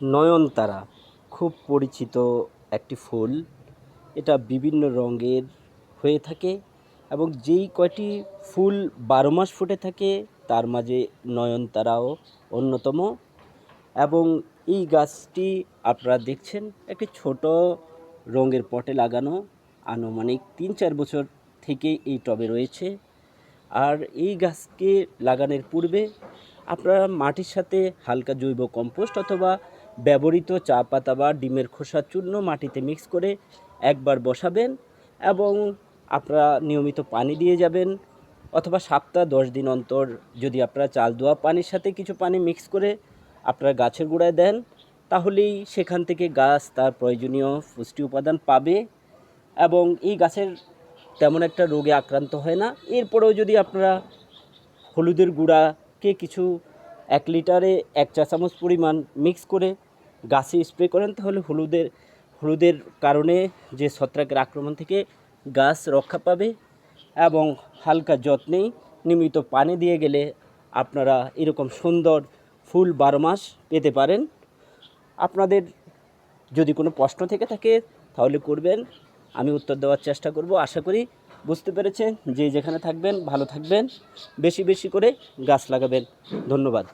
নয়নতারা, খুব পরিচিত একটি ফুল। এটা বিভিন্ন রঙের হয়ে থাকে এবং যেই কয়টি ফুল বারো মাস ফুটে থাকে, তার মাঝে নয়নতারাও অন্যতম। এবং এই গাছটি আপনারা দেখছেন, একটি ছোট রঙের পটে লাগানো। আনুমানিক তিন চার বছর থেকে এই টবে রয়েছে। আর এই গাছকে লাগানোর পূর্বে আপনারা মাটির সাথে হালকা জৈব কম্পোস্ট অথবা ব্যবহৃত চা পাতা বা ডিমের খোসা চূর্ণ মাটিতে মিক্স করে একবার বসাবেন এবং আপনারা নিয়মিত পানি দিয়ে যাবেন অথবা সপ্তাহ দশ দিন অন্তর যদি আপনারা চাল ধোয়া পানির সাথে কিছু পানি মিক্স করে আপনারা গাছের গোড়ায় দেন, তাহলেই সেখান থেকে গাছ তার প্রয়োজনীয় পুষ্টি উপাদান পাবে এবং এই গাছের তেমন একটা রোগে আক্রান্ত হয় না। এরপরেও যদি আপনারা হলুদের গুঁড়াকে কিছু এক লিটারে এক চা চামচ পরিমাণ মিক্স করে গাছে স্প্রে করেন, তাহলে হলুদের হলুদের কারণে যে ছত্রাকের আক্রমণ থেকে গাছ রক্ষা পাবে এবং হালকা যত্নেই নিয়মিত পানি দিয়ে গেলে আপনারা এরকম সুন্দর ফুল বারো মাস পেতে পারেন। আপনাদের যদি কোনো প্রশ্ন থেকে থাকে, তাহলে করবেন। আমি উত্তর দেওয়ার চেষ্টা করব। আশা করি বুঝতে পেরেছেন। যে যেখানে থাকবেন, ভালো থাকবেন। বেশি বেশি করে গাছ লাগাবেন। ধন্যবাদ।